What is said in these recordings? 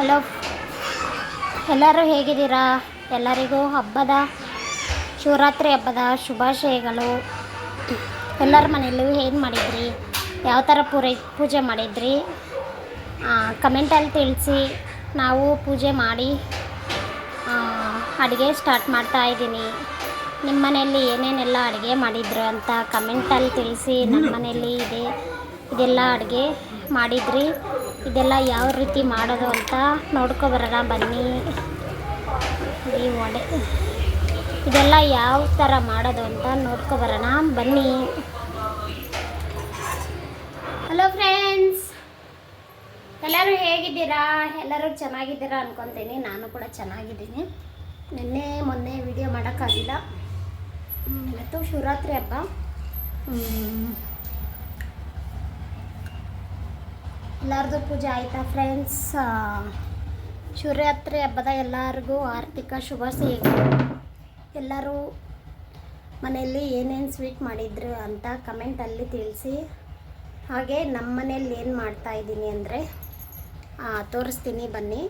Hello ಎಲ್ಲರೂ ಹೇಗಿದ್ದೀರಾ? ಎಲ್ಲರಿಗೂ ಹಬ್ಬದ ಶಿವರಾತ್ರಿ ಹಬ್ಬದ ಶುಭಾಶಯಗಳು. ಎಲ್ಲರ ಮನೆಯಲ್ಲೂ ಏನು ಮಾಡಿದ್ರಿ? ಯಾವ ಥರ ಪೂರೈ, ಪೂಜೆ ಮಾಡಿದ್ರಿ? ಕಮೆಂಟಲ್ಲಿ ತಿಳಿಸಿ. ನಾವು ಪೂಜೆ ಮಾಡಿ ಅಡುಗೆ ಸ್ಟಾರ್ಟ್ ಮಾಡ್ತಾ ಇದ್ದೀನಿ. ನಿಮ್ಮ ಮನೆಯಲ್ಲಿ ಏನೇನೆಲ್ಲ ಅಡುಗೆ ಮಾಡಿದ್ರು ಅಂತ ಕಮೆಂಟಲ್ಲಿ ತಿಳಿಸಿ. ನಮ್ಮ ಮನೆಯಲ್ಲಿ ಇದೆ, ಇದೆಲ್ಲ ಅಡುಗೆ ಮಾಡಿದ್ರಿ. ಇದೆಲ್ಲ ಯಾವ ರೀತಿ ಮಾಡೋದು ಅಂತ ನೋಡ್ಕೊಬರೋಣ ಬನ್ನಿ. ಈ ವಡೆ ಇದೆಲ್ಲ ಯಾವ ಥರ ಮಾಡೋದು ಅಂತ ನೋಡ್ಕೊಬರೋಣ ಬನ್ನಿ. ಹಲೋ ಫ್ರೆಂಡ್ಸ್ ಎಲ್ಲರೂ ಹೇಗಿದ್ದೀರಾ? ಎಲ್ಲರೂ ಚೆನ್ನಾಗಿದ್ದೀರಾ ಅನ್ಕೊತೀನಿ. ನಾನು ಕೂಡ ಚೆನ್ನಾಗಿದ್ದೀನಿ. ನಿನ್ನೆ, ಮೊನ್ನೆ ವಿಡಿಯೋ ಮಾಡೋಕ್ಕಾಗಿಲ್ಲ. ಇವತ್ತು ಶಿವರಾತ್ರಿ ಹಬ್ಬ. ಎಲ್ಲರದು ಪೂಜೆ ಆಯಿತಾ ಫ್ರೆಂಡ್ಸ್ ಶಿವರಾತ್ರಿ ಹಬ್ಬದ ಎಲ್ಲರಿಗೂ ಆರ್ಥಿಕ ಶುಭಾಶಯಗಳು ಎಲ್ಲರೂ ಮನೆಯಲ್ಲಿ ಏನೇನು ಸ್ವೀಟ್ ಮಾಡಿದ್ರು ಅಂತ ಕಮೆಂಟಲ್ಲಿ ತಿಳಿಸಿ. ಹಾಗೆ ನಮ್ಮ ಮನೆಯಲ್ಲಿ ಏನು ಮಾಡ್ತಾ ಇದ್ದೀನಿ ಅಂದರೆ ತೋರಿಸ್ತೀನಿ ಬನ್ನಿ.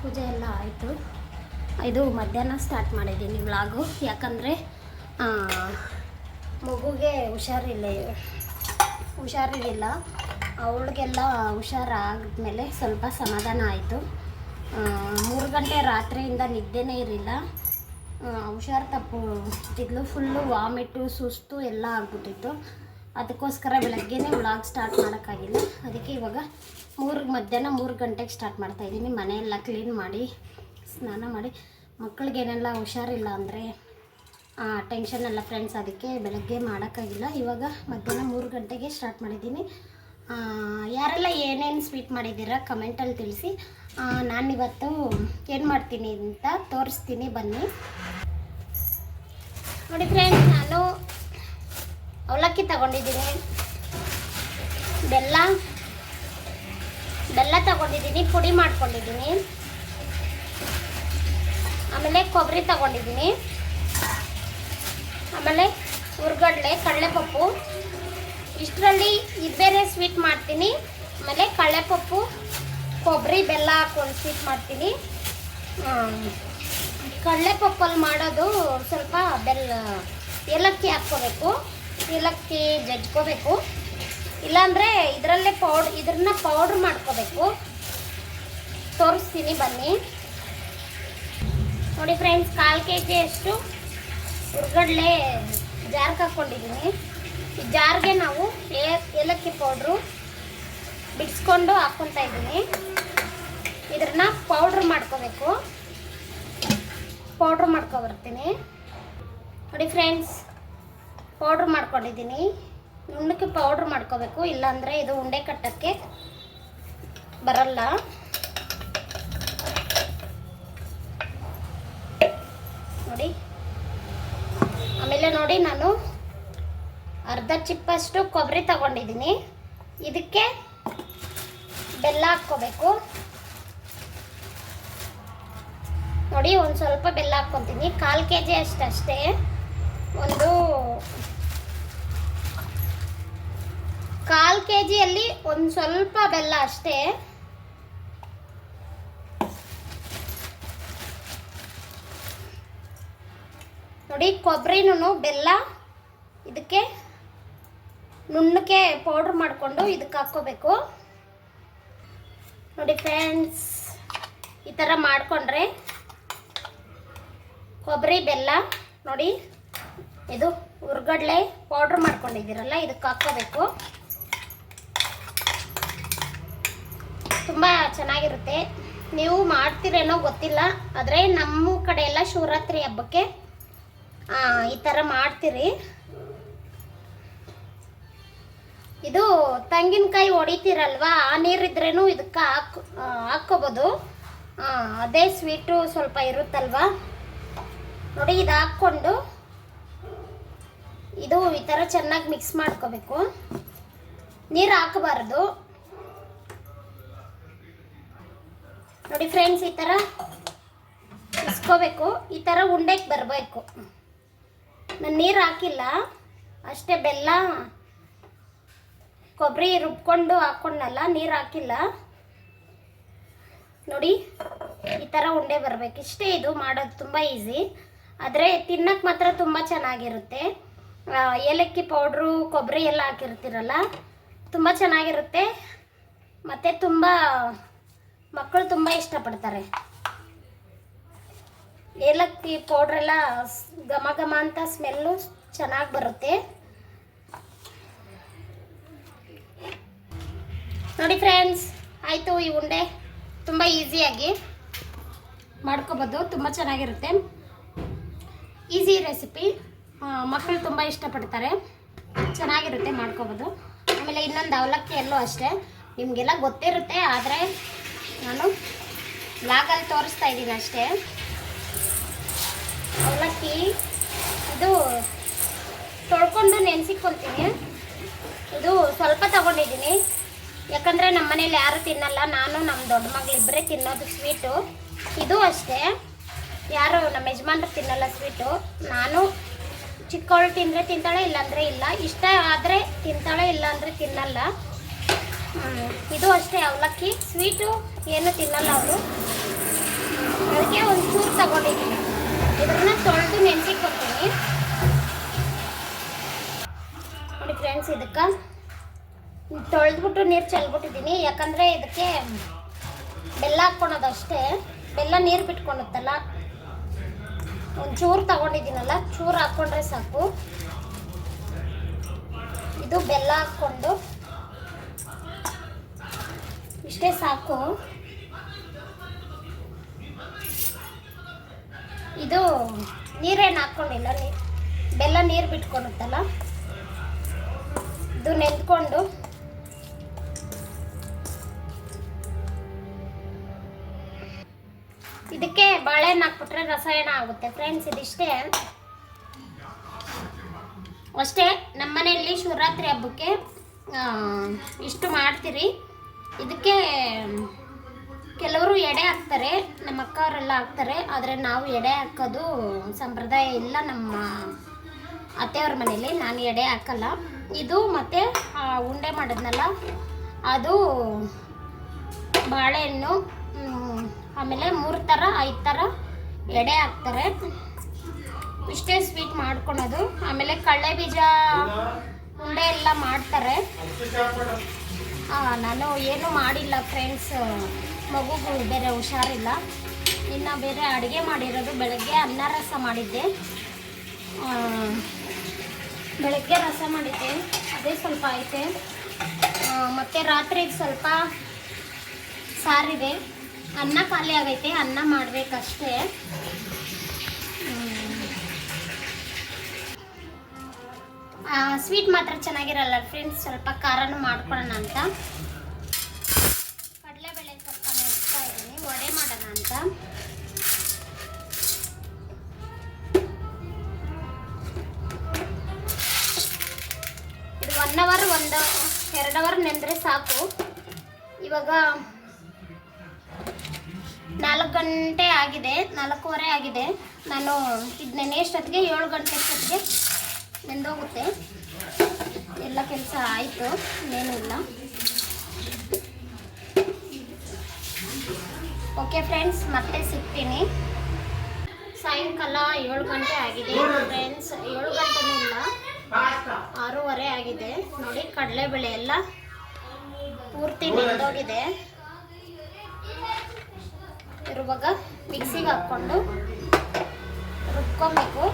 ಪೂಜೆ ಎಲ್ಲ ಆಯಿತು. ಇದು ಮಧ್ಯಾಹ್ನ ಸ್ಟಾರ್ಟ್ ಮಾಡಿದ್ದೀನಿ ವ್ಲಾಗು ಯಾಕಂದರೆ ಮಗುಗೆ ಹುಷಾರಿಲ್ಲ. ಹುಷಾರಿರಲಿಲ್ಲ. ಅವಳಿಗೆಲ್ಲ ಹುಷಾರಾದ್ಮೇಲೆ ಸ್ವಲ್ಪ ಸಮಾಧಾನ ಆಯಿತು. ಮೂರು ಗಂಟೆ ರಾತ್ರಿಯಿಂದ ನಿದ್ದೆನೇ ಇರಲಿಲ್ಲ. ಹುಷಾರು ತಪ್ಪು. ತಿದ್ಲು ಫುಲ್ಲು ವಾಮಿಟು, ಸುಸ್ತು ಎಲ್ಲ ಆಗ್ಬಿಟ್ಟಿತ್ತು. ಅದಕ್ಕೋಸ್ಕರ ಬೆಳಗ್ಗೆನೇ ವ್ಲಾಗ್ ಸ್ಟಾರ್ಟ್ ಮಾಡೋಕ್ಕಾಗಿಲ್ಲ. ಅದಕ್ಕೆ ಇವಾಗ ಮೂರು, ಮಧ್ಯಾಹ್ನ ಮೂರು ಗಂಟೆಗೆ ಸ್ಟಾರ್ಟ್ ಮಾಡ್ತಾಯಿದ್ದೀನಿ ಮನೆಯೆಲ್ಲ ಕ್ಲೀನ್ ಮಾಡಿ, ಸ್ನಾನ ಮಾಡಿ. ಮಕ್ಕಳಿಗೇನೆಲ್ಲ ಹುಷಾರಿಲ್ಲ ಅಂದರೆ ಟೆನ್ಷನ್ ಅಲ್ಲ ಫ್ರೆಂಡ್ಸ್ ಅದಕ್ಕೆ ಬೆಳಗ್ಗೆ ಮಾಡೋಕ್ಕಾಗಿಲ್ಲ. ಇವಾಗ ಮಧ್ಯಾಹ್ನ ಮೂರು ಗಂಟೆಗೆ ಸ್ಟಾರ್ಟ್ ಮಾಡಿದ್ದೀನಿ. ಯಾರೆಲ್ಲ ಏನೇನು ಸ್ವೀಟ್ ಮಾಡಿದ್ದೀರ ಕಮೆಂಟಲ್ಲಿ ತಿಳಿಸಿ. ನಾನಿವತ್ತು ಏನು ಮಾಡ್ತೀನಿ ಅಂತ ತೋರಿಸ್ತೀನಿ, ಬನ್ನಿ. ನೋಡಿ ಫ್ರೆಂಡ್ಸ್ ನಾನು ಅವಲಕ್ಕಿ ತಗೊಂಡಿದ್ದೀನಿ. ಬೆಲ್ಲ ಬೆಲ್ಲ ತಗೊಂಡಿದ್ದೀನಿ, ಪುಡಿ ಮಾಡ್ಕೊಂಡಿದ್ದೀನಿ. ಆಮೇಲೆ ಕೊಬ್ಬರಿ ತಗೊಂಡಿದ್ದೀನಿ. ಆಮೇಲೆ ಹುರ್ಗಡ್ಲೆ, ಕಡಲೆಪಪ್ಪು. ಇಷ್ಟರಲ್ಲಿ ಇದು ಬೇರೆ ಸ್ವೀಟ್ ಮಾಡ್ತೀನಿ. ಆಮೇಲೆ ಕಡಲೆಪಪ್ಪು, ಕೊಬ್ಬರಿ, ಬೆಲ್ಲ ಹಾಕೊಂಡು ಸ್ವೀಟ್ ಮಾಡ್ತೀನಿ. ಕಡಲೆಪಪ್ಪಲ್ಲಿ ಮಾಡೋದು ಸ್ವಲ್ಪ ಬೆಲ್ಲ ಏಲಕ್ಕಿ ಹಾಕ್ಕೋಬೇಕು. ಏಲಕ್ಕಿ ಜಜ್ಕೋಬೇಕು. ಇಲ್ಲಾಂದರೆ ಇದರಲ್ಲೇ ಪೌಡ್ ಇದನ್ನ ಪೌಡ್ರ್ ಮಾಡ್ಕೋಬೇಕು. ತೋರಿಸ್ತೀನಿ ಬನ್ನಿ. ನೋಡಿ ಫ್ರೆಂಡ್ಸ್ ಕಾಲು ಕೆ ಜಿಯಷ್ಟು ಹುರ್ಗಡ್ಲೆ ಜಾರ್ಗೆ ಹಾಕ್ಕೊಂಡಿದ್ದೀನಿ ಈ ಜಾರ್ಗೆ ನಾವು ಏ- ಏಲಕ್ಕಿ ಪೌಡ್ರು ಬಿಡಿಸ್ಕೊಂಡು ಹಾಕ್ಕೊತಾ ಇದ್ದೀನಿ. ಇದನ್ನ ಪೌಡ್ರ್ ಮಾಡ್ಕೋಬೇಕು. ಪೌಡ್ರ್ ಮಾಡ್ಕೊಬರ್ತೀನಿ. ನೋಡಿ ಫ್ರೆಂಡ್ಸ್, ಪೌಡ್ರ್ ಮಾಡ್ಕೊಂಡಿದ್ದೀನಿ ನುಣ್ಣಕ್ಕೆ ಪೌಡ್ರ್ ಮಾಡ್ಕೋಬೇಕು, ಇಲ್ಲಾಂದರೆ ಇದು ಉಂಡೆ ಕಟ್ಟೋಕ್ಕೆ ಬರಲ್ಲ ನೋಡಿ ಆಮೇಲೆ ನೋಡಿ ನಾನು ಅರ್ಧ ಚಿಪ್ಪಷ್ಟು ಕೊಬ್ಬರಿ ತಗೊಂಡಿದ್ದೀನಿ. ಇದಕ್ಕೆ ಬೆಲ್ಲ ಹಾಕ್ಕೋಬೇಕು. ನೋಡಿ, ಒಂದು ಸ್ವಲ್ಪ ಬೆಲ್ಲ ಹಾಕ್ಕೊತೀನಿ. ಕಾಲು ಕೆ ಜಿ ಅಷ್ಟೇ ಒಂದು ಕಾಲು ಕೆ ಜಿಯಲ್ಲಿ ಒಂದು ಸ್ವಲ್ಪ ಬೆಲ್ಲ ಅಷ್ಟೇ. ನೋಡಿ, ಕೊಬ್ಬರಿನೂ ಬೆಲ್ಲ ಇದಕ್ಕೆ ನುಣ್ಣಕ್ಕೆ ಪೌಡ್ರ್ ಮಾಡಿಕೊಂಡು ಇದಕ್ಕೆ ಹಾಕ್ಕೋಬೇಕು. ನೋಡಿ ಫ್ರೆಂಡ್ಸ್ ಈ ಥರ ಮಾಡಿಕೊಂಡ್ರೆ ಕೊಬ್ಬರಿ, ಬೆಲ್ಲ, ನೋಡಿ ಇದು ಹುರ್ಗಡ್ಲೆ ಪೌಡ್ರ್ ಮಾಡ್ಕೊಂಡಿದ್ದೀರಲ್ಲ, ಇದಕ್ಕೆ ಹಾಕ್ಕೋಬೇಕು. ತುಂಬ ಚೆನ್ನಾಗಿರುತ್ತೆ. ನೀವು ಮಾಡ್ತೀರೇನೋ ಗೊತ್ತಿಲ್ಲ, ಆದರೆ ನಮ್ಮ ಕಡೆ ಎಲ್ಲ ಶಿವರಾತ್ರಿ ಹಬ್ಬಕ್ಕೆ ಈ ಥರ ಮಾಡ್ತೀರಿ. ಇದು ತೆಂಗಿನಕಾಯಿ ಹೊಡಿತೀರಲ್ವಾ? ಆ ನೀರಿದ್ರೇನು ಇದಕ್ಕೆ ಹಾಕ್ ಹಾಕ್ಕೋಬೋದು. ಅದೇ ಸ್ವೀಟು ಸ್ವಲ್ಪ ಇರುತ್ತಲ್ವಾ? ನೋಡಿ, ಇದು ಹಾಕ್ಕೊಂಡು ಇದು ಈ ಥರ ಚೆನ್ನಾಗಿ ಮಿಕ್ಸ್ ಮಾಡ್ಕೋಬೇಕು. ನೀರು ಹಾಕಬಾರ್ದು. ನೋಡಿ ಫ್ರೆಂಡ್ಸ್ ಈ ಥರ ಇಸ್ಕೋಬೇಕು. ಈ ಥರ ಉಂಡೆಗೆ ಬರಬೇಕು. ನಾನು ನೀರು ಹಾಕಿಲ್ಲ. ಅಷ್ಟೇ ಬೆಲ್ಲ ಕೊಬ್ಬರಿ ರುಬ್ಕೊಂಡು ಹಾಕ್ಕೊಂಡಲ್ಲ ನೀರು ಹಾಕಿಲ್ಲ. ನೋಡಿ, ಈ ಥರ ಉಂಡೆ ಬರಬೇಕು. ಇಷ್ಟೇ ಇದು ಮಾಡೋದು ತುಂಬ ಈಸಿ ಆದರೆ ತಿನ್ನಕ್ಕೆ ಮಾತ್ರ ತುಂಬ ಚೆನ್ನಾಗಿರುತ್ತೆ. ಏಲಕ್ಕಿ ಪೌಡ್ರು, ಕೊಬ್ಬರಿ ಎಲ್ಲ ಹಾಕಿರ್ತೀರಲ್ಲ, ತುಂಬ ಚೆನ್ನಾಗಿರುತ್ತೆ. ಮತ್ತು ತುಂಬ ಮಕ್ಕಳು ತುಂಬ ಇಷ್ಟಪಡ್ತಾರೆ. ಏಲಕ್ಕಿ ಪೌಡ್ರೆಲ್ಲ ಘಮ ಘಮ ಅಂತ ಸ್ಮೆಲ್ಲು ಚೆನ್ನಾಗಿ ಬರುತ್ತೆ. ನೋಡಿ ಫ್ರೆಂಡ್ಸ್ ಆಯಿತು ಈ ಉಂಡೆ ತುಂಬ ಈಸಿಯಾಗಿ ಮಾಡ್ಕೋಬೋದು, ತುಂಬ ಚೆನ್ನಾಗಿರುತ್ತೆ. ಈಸಿ ರೆಸಿಪಿ ಮಕ್ಕಳು ತುಂಬ ಇಷ್ಟಪಡ್ತಾರೆ. ಚೆನ್ನಾಗಿರುತ್ತೆ ಮಾಡ್ಕೋಬೋದು. ಆಮೇಲೆ ಇನ್ನೊಂದು ಅವಲಕ್ಕಿಯಲ್ಲೂ ಅಷ್ಟೇ. ನಿಮಗೆಲ್ಲ ಗೊತ್ತಿರುತ್ತೆ, ಆದರೆ ನಾನು ಬ್ಲಾಗಲ್ಲಿ ತೋರಿಸ್ತಾ ಇದ್ದೀನಿ ಅಷ್ಟೇ. ಅವಲಕ್ಕಿ, ಇದು ತೊಳ್ಕೊಂಡು ನೆನೆಸಿಕೊಳ್ತೀನಿ ಇದು ಸ್ವಲ್ಪ ತಗೊಂಡಿದ್ದೀನಿ. ಯಾಕಂದರೆ ನಮ್ಮ ಮನೇಲಿ ಯಾರು ತಿನ್ನಲ್ಲ, ನಾನು ನಮ್ಮ ದೊಡ್ಡ ಮಗಳಿಬ್ಬರೇ ತಿನ್ನೋದು ಸ್ವೀಟು ಇದು ಅಷ್ಟೇ. ಯಾರು ನಮ್ಮ ಯಜಮಾನ್ರು ತಿನ್ನಲ್ಲ ಸ್ವೀಟು ನಾನು ಚಿಕ್ಕವಳು ತಿಂದರೆ ತಿಂತಾಳೆ, ಇಲ್ಲಾಂದರೆ ಇಲ್ಲ. ಇಷ್ಟ ಆದರೆ ತಿಂತಾಳೆ, ಇಲ್ಲಾಂದರೆ ತಿನ್ನಲ್ಲ. ಇದು ಅಷ್ಟೇ ಅವಲಕ್ಕಿ. ಸ್ವೀಟು ಏನು ತಿನ್ನಲ್ಲ ಅವರು ಅದಕ್ಕೆ ಒಂದು ಚೂರು ತಗೊಂಡಿದ್ದೀನಿ. ಇದನ್ನ ತೊಳೆದು ನೆನೆಸಿಗೆ ಕೊಡ್ತೀನಿ ನೋಡಿ ಫ್ರೆಂಡ್ಸ್ ಇದಕ್ಕೆ ತೊಳೆದ್ಬಿಟ್ಟು ನೀರು ಚೆಲ್ಬಿಟ್ಟಿದ್ದೀನಿ. ಯಾಕಂದರೆ ಇದಕ್ಕೆ ಬೆಲ್ಲ ಹಾಕ್ಕೊಳೋದು ಅಷ್ಟೇ. ಬೆಲ್ಲ ನೀರು ಬಿಟ್ಕೊಳುತ್ತಲ್ಲ. ಒಂದು ಚೂರು ತಗೊಂಡಿದ್ದೀನಲ್ಲ, ಚೂರು ಹಾಕ್ಕೊಂಡ್ರೆ ಸಾಕು. ಇದು ಬೆಲ್ಲ ಹಾಕ್ಕೊಂಡು ಇಷ್ಟೇ ಸಾಕು. ಇದು ನೀರೇನು ಹಾಕ್ಕೊಂಡಿಲ್ಲ ನೀರು ಬೆಲ್ಲ ನೀರು ಬಿಟ್ಕೊಳುತ್ತಲ್ಲ. ಇದು ನೆಂದ್ಕೊಂಡು ಇದಕ್ಕೆ ಬಾಳೆಹಣ್ಣು ಹಾಕ್ಬಿಟ್ರೆ ರಸಾಯನ ಆಗುತ್ತೆ. ಫ್ರೆಂಡ್ಸ್ ಇದಿಷ್ಟೇ. ಅಷ್ಟೇ, ನಮ್ಮ ಮನೆಯಲ್ಲಿ ಶಿವರಾತ್ರಿ ಹಬ್ಬಕ್ಕೆ ಇಷ್ಟು ಮಾಡ್ತೀರಿ. ಇದಕ್ಕೆ ಕೆಲವರು ಎಡೆ ಹಾಕ್ತಾರೆ, ನಮ್ಮ ಅಕ್ಕವರೆಲ್ಲ ಹಾಕ್ತಾರೆ. ಆದರೆ ನಾವು ಎಡೆ ಹಾಕೋದು ಸಂಪ್ರದಾಯ ಇಲ್ಲ ನಮ್ಮ ಅತ್ತೆಯವ್ರ ಮನೇಲಿ ನಾನು ಎಡೆ ಹಾಕಲ್ಲ. ಇದು ಮತ್ತು ಉಂಡೆ ಮಾಡಿದ್ನಲ್ಲ, ಅದು ಬಾಳೆಹಣ್ಣು ಆಮೇಲೆ ಮೂರು ಥರ ಐದು ಥರ ಎಡೆ ಹಾಕ್ತಾರೆ. ಇಷ್ಟೇ ಸ್ವೀಟ್ ಮಾಡ್ಕೊಳೋದು. ಆಮೇಲೆ ಕಳ್ಳೆ ಬೀಜ ಉಂಡೆ ಎಲ್ಲ ಮಾಡ್ತಾರೆ. ಹಾಂ ನಾನು ಏನು ಮಾಡಿಲ್ಲ ಫ್ರೆಂಡ್ಸ್ ಮಗುಗೂ ಬೇರೆ ಹುಷಾರಿಲ್ಲ. ಇನ್ನು ಬೇರೆ ಅಡುಗೆ ಮಾಡಿರೋದು. ಬೆಳಗ್ಗೆ ಅನ್ನ ರಸ ಮಾಡಿದ್ದೆ. ಬೆಳಗ್ಗೆ ರಸ ಮಾಡಿದ್ದೆ. ಅದೇ ಸ್ವಲ್ಪ ಐತೆ. ಮತ್ತೆ ರಾತ್ರಿಗೆ ಸ್ವಲ್ಪ ಸಾರಿದೆ. ಅನ್ನ ಖಾಲಿ ಆಗೈತೆ, ಅನ್ನ ಮಾಡಬೇಕಷ್ಟೇ. ಸ್ವೀಟ್ ಮಾತ್ರ ಚೆನ್ನಾಗಿರಲ್ಲ ಫ್ರೆಂಡ್ಸ್ ಸ್ವಲ್ಪ ಖಾರನೂ ಮಾಡ್ಕೊಳ್ಳೋಣ ಅಂತ. ಕಡಲೆಬೇಳೆ ಸ್ವಲ್ಪ ನೆನೆಸ್ತಾ ಇದ್ದೀನಿ, ವಡೆ ಮಾಡೋಣ ಅಂತ. ಇದು ಒನ್ ಅವರ್ ಒಂದು, ಎರಡು ಅವರ್ ನೆಂದರೆ ಸಾಕು. ಇವಾಗ ನಾಲ್ಕು ಗಂಟೆ ಆಗಿದೆ, ನಾಲ್ಕೂವರೆ ಆಗಿದೆ. ನಾನು ಇದು ನೆನೆಯಷ್ಟೊತ್ತಿಗೆ ಏಳು ಗಂಟೆ ಅಷ್ಟೊತ್ತಿಗೆ ನೆಂದೋಗುತ್ತೆ. ಎಲ್ಲ ಕೆಲಸ ಆಯಿತು, ಇನ್ನೇನೂ ಇಲ್ಲ. ಓಕೆ ಫ್ರೆಂಡ್ಸ್ ಮತ್ತೆ ಸಿಗ್ತೀನಿ. ಸಾಯಂಕಾಲ ಏಳು ಗಂಟೆ ಆಗಿದೆ ಫ್ರೆಂಡ್ಸ್ ಏಳು ಗಂಟೆನೂ ಇಲ್ಲ. ಆರೂವರೆ ಆಗಿದೆ. ನೋಡಿ ಕಡಲೆಬೇಳೆ ಎಲ್ಲ ಪೂರ್ತಿ ನೆಂದೋಗಿದೆ. ಇರುವಾಗ ಮಿಕ್ಸಿಗೆ ಹಾಕ್ಕೊಂಡು ರುಬ್ಕೊಬೇಕು.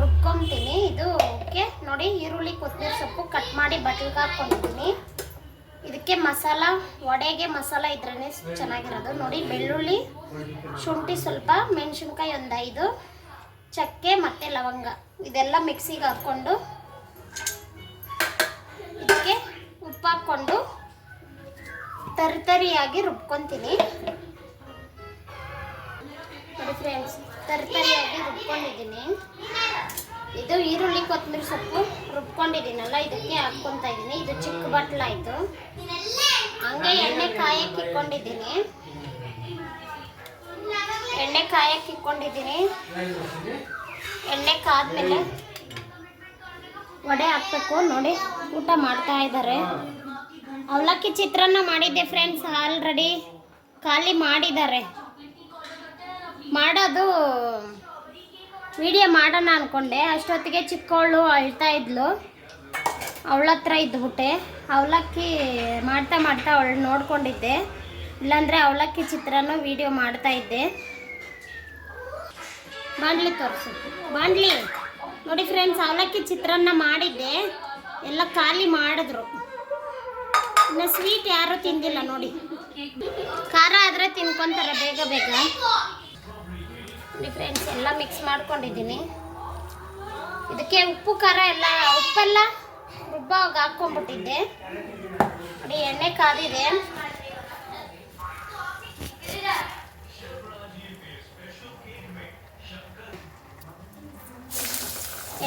ರುಬ್ಕೊತೀನಿ ಇದು ಓಕೆ. ನೋಡಿ, ಈರುಳ್ಳಿ, ಕೊತ್ತಂಬರಿ ಸೊಪ್ಪು ಕಟ್ ಮಾಡಿ ಬಟ್ಲಿಗೆ ಹಾಕ್ಕೊಂಡಿದ್ದೀನಿ. ಇದಕ್ಕೆ ಮಸಾಲ, ವಡೆಗೆ ಮಸಾಲ ಇದ್ರೇ ಚೆನ್ನಾಗಿರೋದು. ನೋಡಿ, ಬೆಳ್ಳುಳ್ಳಿ, ಶುಂಠಿ ಸ್ವಲ್ಪ, ಮೆಣಸಿನ್ಕಾಯಿ ಒಂದು ಐದು ಚಕ್ಕೆ ಮತ್ತು ಲವಂಗ. ಇದೆಲ್ಲ ಮಿಕ್ಸಿಗೆ ಹಾಕ್ಕೊಂಡು ಇದಕ್ಕೆ ಉಪ್ಪು ಹಾಕ್ಕೊಂಡು ತರಿತರಿಯಾಗಿ ರುಬ್ಕೊತೀನಿ ನೋಡಿ ಫ್ರೆಂಡ್ಸ್ ತರಕಾರಿಯಾಗಿ ರುಬ್ಕೊಂಡಿದ್ದೀನಿ. ಇದು ಈರುಳ್ಳಿ ಕೊತ್ತಂಬರಿ ಸೊಪ್ಪು ರುಬ್ಕೊಂಡಿದ್ದೀನಲ್ಲ, ಇದಕ್ಕೆ ಹಾಕ್ಕೊತಾ ಇದ್ದೀನಿ ಇದು ಚಿಕ್ಕ ಬಟ್ಲಾಯಿತು ಹಂಗೆ ಎಣ್ಣೆ ಕಾಯಕ್ಕೆ ಇಟ್ಕೊಂಡಿದ್ದೀನಿ ಎಣ್ಣೆ ಕಾಯಕ್ಕೆ ಇಟ್ಕೊಂಡಿದ್ದೀನಿ ಎಣ್ಣೆ ಕಾದ್ಮೇಲೆ ವಡೆ ಹಾಕ್ಬೇಕು. ನೋಡಿ, ಊಟ ಮಾಡ್ತಾ ಇದ್ದಾರೆ. ಅವಲಕ್ಕಿ ಚಿತ್ರಾನ್ನ ಮಾಡಿದ್ದೆ ಫ್ರೆಂಡ್ಸ್ ಆಲ್ರೆಡಿ ಖಾಲಿ ಮಾಡಿದ್ದಾರೆ. ಮಾಡೋದು ವಿಡಿಯೋ ಮಾಡೋಣ ಅಂದ್ಕೊಂಡೆ ಅಷ್ಟೊತ್ತಿಗೆ ಚಿಕ್ಕವಳು ಅಳ್ತಾ ಇದ್ಲು. ಅವಳ ಹತ್ರ ಇದ್ಬಿಟ್ಟೆ ಅವಲಕ್ಕಿ ಮಾಡ್ತಾ ಮಾಡ್ತಾ ಅವಳು ನೋಡ್ಕೊಂಡಿದ್ದೆ. ಇಲ್ಲಾಂದರೆ ಅವಲಕ್ಕಿ ಚಿತ್ರನೂ ವಿಡಿಯೋ ಮಾಡ್ತಾ ಇದ್ದೆ. ಬಾಂಡ್ಲಿ ತೋರಿಸು. ಬಾಂಡ್ಲಿ ನೋಡಿ ಫ್ರೆಂಡ್ಸ್ ಅವಲಕ್ಕಿ ಚಿತ್ರಾನ್ನ ಮಾಡಿದ್ದೆ. ಎಲ್ಲ ಖಾಲಿ ಮಾಡಿದ್ರು. ಇನ್ನು ಸ್ವೀಟ್ ಯಾರೂ ತಿಂದಿಲ್ಲ ನೋಡಿ. ಖಾರ ಆದರೆ ತಿನ್ಕೊತಾರೆ ಬೇಗ ಬೇಗ. ನೋಡಿ ಫ್ರೆಂಡ್ಸ್ ಎಲ್ಲ ಮಿಕ್ಸ್ ಮಾಡ್ಕೊಂಡಿದ್ದೀನಿ. ಇದಕ್ಕೆ ಉಪ್ಪು, ಖಾರ ಎಲ್ಲ, ಉಪ್ಪೆಲ್ಲ ರುಬ್ಬಾಗ ಹಾಕ್ಕೊಂಡ್ಬಿಟ್ಟಿದ್ದೆ. ನೋಡಿ, ಎಣ್ಣೆ ಕಾದಿದೆ.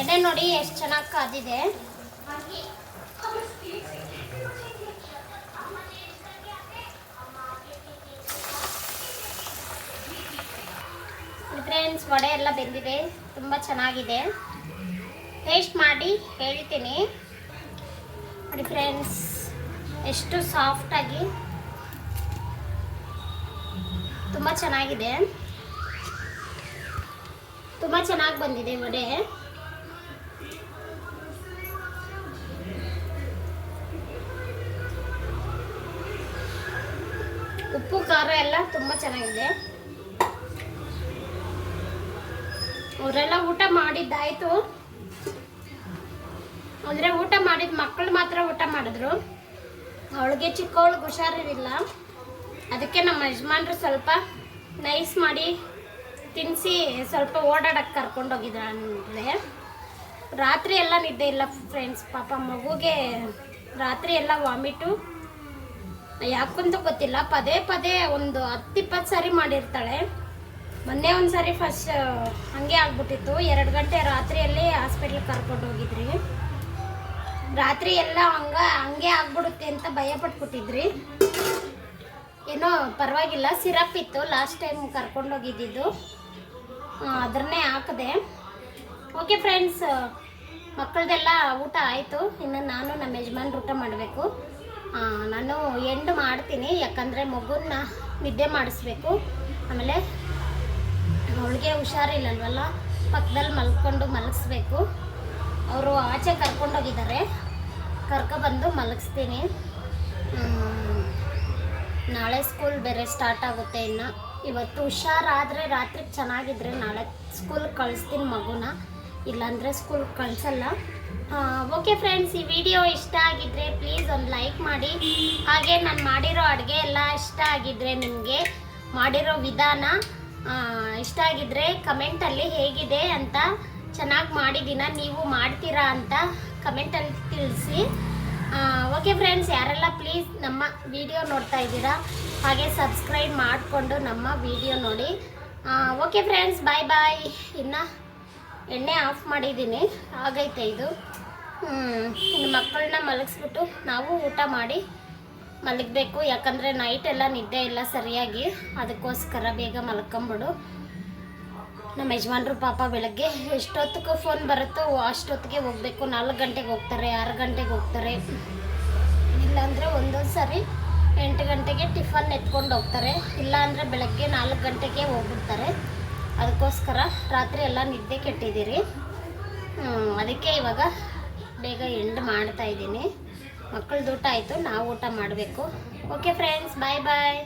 ಎಣ್ಣೆ ನೋಡಿ, ಎಷ್ಟು ಚೆನ್ನಾಗಿ ಕಾದಿದೆ. ಫ್ರೆಂಡ್ಸ್ ವಡೆ ಎಲ್ಲ ಬೆಂದಿದೆ. ತುಂಬ ಚೆನ್ನಾಗಿದೆ. ಟೇಸ್ಟ್ ಮಾಡಿ ಹೇಳ್ತೀನಿ. ನೋಡಿ ಫ್ರೆಂಡ್ಸ್ ಎಷ್ಟು ಸಾಫ್ಟಾಗಿ ತುಂಬ ಚೆನ್ನಾಗಿದೆ. ತುಂಬ ಚೆನ್ನಾಗಿ ಬಂದಿದೆ ವಡೆ. ಉಪ್ಪು, ಖಾರ ಎಲ್ಲ ತುಂಬ ಚೆನ್ನಾಗಿದೆ. ಅವರೆಲ್ಲ ಊಟ ಮಾಡಿದ್ದಾಯ್ತು. ಅಂದ್ರೆ ಊಟ ಮಾಡಿದ ಮಕ್ಕಳು ಮಾತ್ರ ಊಟ ಮಾಡಿದ್ರು. ಅವಳಿಗೆ ಚಿಕ್ಕವಳಿಗೆ ಹುಷಾರಿರಲಿಲ್ಲ. ಅದಕ್ಕೆ ನಮ್ಮ ಯಜಮಾನ್ರು ಸ್ವಲ್ಪ ನೈಸ್ ಮಾಡಿ ತಿನ್ನಿಸಿ ಸ್ವಲ್ಪ ಓಡಾಡಕ್ಕೆ ಕರ್ಕೊಂಡೋಗಿದ್ರು ಅಂದರೆ. ರಾತ್ರಿ ಎಲ್ಲ ನಿದ್ದೆ ಇಲ್ಲ ಫ್ರೆಂಡ್ಸ್ ಪಾಪ ಮಗುಗೆ ರಾತ್ರಿ ಎಲ್ಲ ವಾಮಿಟು ಯಾಕಂತೂ ಗೊತ್ತಿಲ್ಲ. ಪದೇ ಪದೇ ಒಂದು ಹತ್ತಿಪ್ಪತ್ತು ಸಾರಿ ಮಾಡಿರ್ತಾಳೆ. ಮೊನ್ನೆ ಒಂದ್ಸರಿ ಸಾರಿ ಫಸ್ಟ್ ಹಾಗೆ ಆಗ್ಬಿಟ್ಟಿತ್ತು. ಎರಡು ಗಂಟೆ ರಾತ್ರಿಯಲ್ಲಿ ಹಾಸ್ಪಿಟ್ಲಿಗೆ ಕರ್ಕೊಂಡು ಹೋಗಿದ್ರಿ. ರಾತ್ರಿ ಎಲ್ಲ ಹಂಗ, ಹಂಗೆ ಆಗ್ಬಿಡುತ್ತೆ ಅಂತ ಭಯ ಪಟ್ಬಿಟ್ಟಿದ್ರಿ ಏನೋ ಪರವಾಗಿಲ್ಲ ಸಿರಪ್ ಇತ್ತು. ಲಾಸ್ಟ್ ಟೈಮ್ ಕರ್ಕೊಂಡೋಗಿದ್ದಿದ್ದು ಅದನ್ನೇ ಹಾಕಿದೆ. ಓಕೆ ಫ್ರೆಂಡ್ಸ್ ಮಕ್ಕಳದೆಲ್ಲ ಊಟ ಆಯಿತು. ಇನ್ನು ನಾನು ನಮ್ಮ ಯಜಮಾನ್ರು ಊಟ ಮಾಡಬೇಕು. ನಾನು ಎಂಡ್ ಮಾಡ್ತೀನಿ. ಯಾಕಂದರೆ ಮಗುನ ನಿದ್ದೆ ಮಾಡಿಸ್ಬೇಕು. ಆಮೇಲೆ ಅವಳಿಗೆ ಹುಷಾರಿಲ್ಲಲ್ವಲ್ಲ? ಪಕ್ಕದಲ್ಲಿ ಮಲ್ಕೊಂಡು ಮಲಗಿಸ್ಬೇಕು. ಅವರು ಆಚೆ ಕರ್ಕೊಂಡೋಗಿದ್ದಾರೆ ಕರ್ಕೊಬಂದು ಮಲಗಿಸ್ತೀನಿ. ನಾಳೆ ಸ್ಕೂಲ್ ಬೇರೆ ಸ್ಟಾರ್ಟ್ ಆಗುತ್ತೆ ಇನ್ನು. ಇವತ್ತು ಹುಷಾರಾದರೆ ರಾತ್ರಿ ಚೆನ್ನಾಗಿದ್ರೆ ನಾಳೆ ಸ್ಕೂಲ್ ಕಳಿಸ್ತೀನಿ ಮಗುನ. ಇಲ್ಲಾಂದರೆ ಸ್ಕೂಲ್ ಕಳಿಸಲ್ಲ. ಓಕೆ ಫ್ರೆಂಡ್ಸ್ ಈ ವಿಡಿಯೋ ಇಷ್ಟ ಆಗಿದ್ರೆ ಪ್ಲೀಸ್ ಒಂದು ಲೈಕ್ ಮಾಡಿ. ಹಾಗೆ ನಾನು ಮಾಡಿರೋ ಅಡುಗೆ ಎಲ್ಲ ಇಷ್ಟ ಆಗಿದ್ರೆ ನಿಮಗೆ ಮಾಡಿರೋ ವಿಧಾನ ಇಷ್ಟ ಆಗಿದ್ರೆ ಕಮೆಂಟಲ್ಲಿ ಹೇಗಿದೆ ಅಂತ ಚೆನ್ನಾಗಿ ಮಾಡಿದ್ದೀನ ನೀವು ಮಾಡ್ತೀರಾ ಅಂತ ಕಮೆಂಟಲ್ಲಿ ತಿಳಿಸಿ. ಓಕೆ ಫ್ರೆಂಡ್ಸ್ ಯಾರೆಲ್ಲ ಪ್ಲೀಸ್ ನಮ್ಮ ವಿಡಿಯೋ ನೋಡ್ತಾ ಇದ್ದೀರಾ, ಹಾಗೆ ಸಬ್ಸ್ಕ್ರೈಬ್ ಮಾಡಿಕೊಂಡು ನಮ್ಮ ವಿಡಿಯೋ ನೋಡಿ. ಓಕೆ ಫ್ರೆಂಡ್ಸ್ ಬಾಯ್ ಬಾಯ್ ಇನ್ನು ಎಣ್ಣೆ ಆಫ್ ಮಾಡಿದ್ದೀನಿ, ಆಗೈತೆ ಇದು. ಇನ್ನು ಮಕ್ಕಳನ್ನ ಮಲಗಿಸ್ಬಿಟ್ಟು ನಾವು ಊಟ ಮಾಡಿ ಮಲಗಬೇಕು, ಯಾಕಂದರೆ ನೈಟ್ ಎಲ್ಲ ನಿದ್ದೆ ಇಲ್ಲ ಸರಿಯಾಗಿ. ಅದಕ್ಕೋಸ್ಕರ ಬೇಗ ಮಲ್ಕೊಂಬಿಡು ನಮ್ಮ ಯಜಮಾನ್ರು ಪಾಪ ಬೆಳಗ್ಗೆ ಎಷ್ಟೊತ್ತಿಗೂ ಫೋನ್ ಬರುತ್ತೋ ಅಷ್ಟೊತ್ತಿಗೆ ಹೋಗಬೇಕು, ನಾಲ್ಕು ಗಂಟೆಗೆ ಹೋಗ್ತಾರೆ, ಆರು ಗಂಟೆಗೆ ಹೋಗ್ತಾರೆ. ಇಲ್ಲಾಂದರೆ ಒಂದೊಂದು ಸಾರಿ ಎಂಟು ಗಂಟೆಗೆ ಟಿಫನ್ ಎತ್ಕೊಂಡು ಹೋಗ್ತಾರೆ. ಇಲ್ಲಾಂದರೆ ಬೆಳಗ್ಗೆ ನಾಲ್ಕು ಗಂಟೆಗೆ ಹೋಗ್ಬಿಡ್ತಾರೆ. ಅದಕ್ಕೋಸ್ಕರ ರಾತ್ರಿ ಎಲ್ಲ ನಿದ್ದೆ ಕೆಟ್ಟಿದ್ದೀರಿ. ಅದಕ್ಕೆ ಇವಾಗ ಬೇಗ ಎಂಡ್ ಮಾಡ್ತಾ ಮಕ್ಕಳದ್ದು ಊಟ ಆಯಿತು ನಾವು ಊಟ ಮಾಡಬೇಕು. ಓಕೆ ಫ್ರೆಂಡ್ಸ್ ಬಾಯ್ ಬಾಯ್